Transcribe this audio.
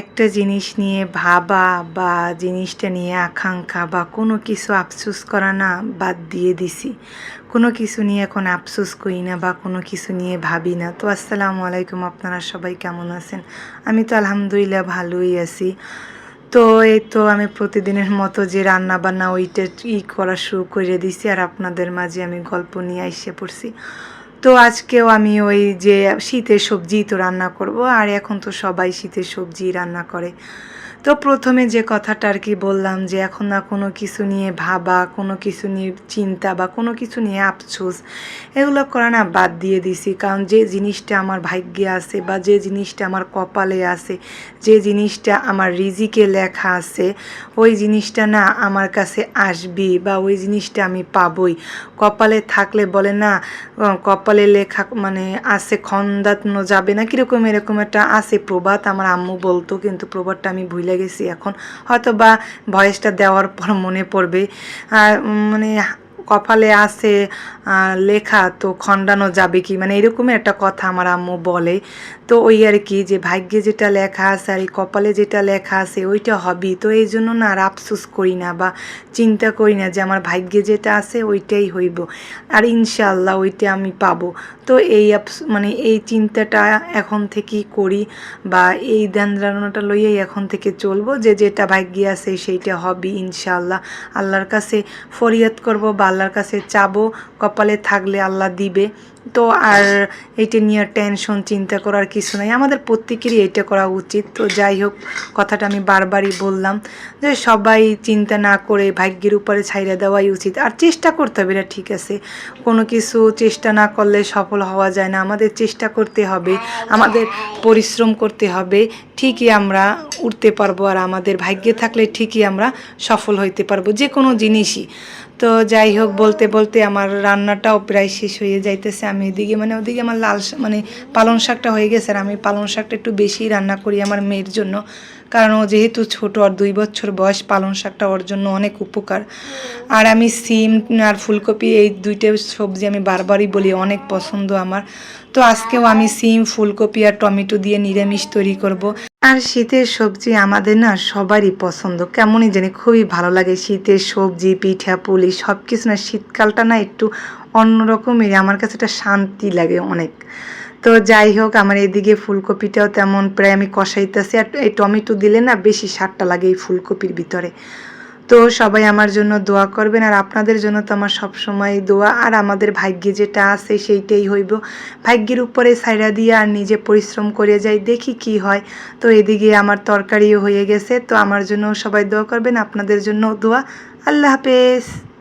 একটা জিনিস নিয়ে ভাবা বা জিনিসটা নিয়ে আকাঙ্ক্ষা বা কোনো কিছু আফসোস করা না বাদ দিয়ে দিছি। কোনো কিছু নিয়ে এখন আফসোস করি না বা কোনো কিছু নিয়ে ভাবি না। তো আসসালামু আলাইকুম, আপনারা সবাই কেমন আছেন? আমি তো আলহামদুলিল্লাহ ভালোই আছি। তো এই তো আমি প্রতিদিনের মতো যে রান্না বান্না ওইটা ই করা শুরু করে দিছি আর আপনাদের মাঝে আমি গল্প নিয়ে এসে পড়ছি। তো আজকেও আমি ওই যে শীতের সবজি তো রান্না করব আর এখন তো সবাই শীতের সবজি রান্না করে। তো প্রথমে যে কথাটা আর কি বললাম যে এখন না কোনো কিছু নিয়ে ভাবা কোনো কিছু নিয়ে চিন্তা বা কোনো কিছু নিয়ে আফসোস এগুলো করা না বাদ দিয়ে দিছি। কারণ যে জিনিসটা আমার ভাগ্যে আছে বা যে জিনিসটা আমার কপালে আছে যে জিনিসটা আমার রিজিকে লেখা আছে ওই জিনিসটা না আমার কাছে আসবি বা ওই জিনিসটা আমি পাবই। কপালে থাকলে বলে না আহ, কপালে লেখা মানে আছে খন্দাতনো যাবে না, কীরকম এরকম একটা আছে প্রবাদ। আমার আম্মু বলতো, কিন্তু প্রবাদটা আমি ভুলে গেছি এখন। হয়তো বা ভয়েসটা দেওয়ার পর মনে পড়বে। আর মানে কপালে আছে লেখা তো খণ্ডানো যাবে কি? মানে এরকমই একটা কথা আমার আম্মু বলে। তো ওই আর কি যে ভাগ্যে যেটা লেখা আছে আর এই কপালে যেটা লেখা আছে ওইটা হবি। তো এই জন্য না আর আফসোস করি না বা চিন্তা করি না যে আমার ভাগ্যে যেটা আছে ওইটাই হইব। আর ইনশাল্লাহ ওইটা আমি পাবো। তো এই মানে এই চিন্তাটা এখন থেকেই করি বা এই ধ্যান ধারণাটা লইয়াই এখন থেকে চলবো যে যেটা ভাগ্যে আছে সেইটা হবি ইনশাল্লাহ আল্লাহর কাছে ফরিয়াদ করব বা আল্লাহর কাছে চাবো, কপালে থাকলে আল্লাহ দিবে। তো আর এইটা নিয়ে টেনশন চিন্তা করার কিছু নাই। আমাদের প্রত্যেকেরই এটা করা উচিত। তো যাই হোক, কথাটা আমি বারবারই বললাম যে সবাই চিন্তা না করে ভাগ্যের উপরে ছাইড়া দেওয়াই উচিত। আর চেষ্টা করতে হবে এটা ঠিক আছে? কোনো কিছু চেষ্টা না করলে সফল হওয়া যায় না। আমাদের চেষ্টা করতে হবে, আমাদের পরিশ্রম করতে হবে। ঠিকই আমরা উঠতে পারব আর আমাদের ভাগ্যে থাকলে ঠিকই আমরা সফল হইতে পারব। যে কোনো জিনিসই। তো যাই হোক, বলতে বলতে আমার রান্নাটাও প্রায় শেষ হয়ে যাইতেছে। আমি এদিকে মানে ওদিকে আমার লাল মানে পালং শাকটা হয়ে গেছে আর আমি পালং শাকটা একটু বেশি রান্না করি আমার মেয়ের জন্য। কারণ ও যেহেতু ছোট আর দুই বছর বয়স, পালং শাকটা ওর জন্য অনেক উপকার। আর আমি সিম আর ফুলকপি এই দুইটা সবজি আমি বারবারই বলি, অনেক পছন্দ আমার। তো আজকেও আমি সিম, ফুলকপি আর টমেটো দিয়ে নিরামিষ তৈরি করব। আর শীতের সবজি আমাদের না সবারই পছন্দ। কেমনই জানি খুবই ভালো লাগে শীতের সবজি, পিঠা, পুলি সব কিছু না শীতকালটা না একটু অন্যরকমের আমার কাছে একটা শান্তি লাগে অনেক। তো যাই হোক, আমার এদিকে ফুলকপিটাও তেমন প্রায় আমি কষাইতেছি আর এই টমেটো দিলে না বেশি সারটা লাগে এই ফুলকপির ভিতরে। তো সবাই আমার জন্য দোয়া করবেন আর আপনাদের জন্য তো আমার সবসময় দোয়া। আর আমাদের ভাগ্যে যেটা আছে সেইটাই হইব। ভাগ্যের উপরে সাইরা দিয়ে আর নিজে পরিশ্রম করে যাই, দেখি কি হয়। তো এদিকে আমার তরকারিও হয়ে গেছে, তো আমার জন্য সবাই দোয়া করবেন, আপনাদের জন্য দোয়া। আল্লাহ হাফেজ।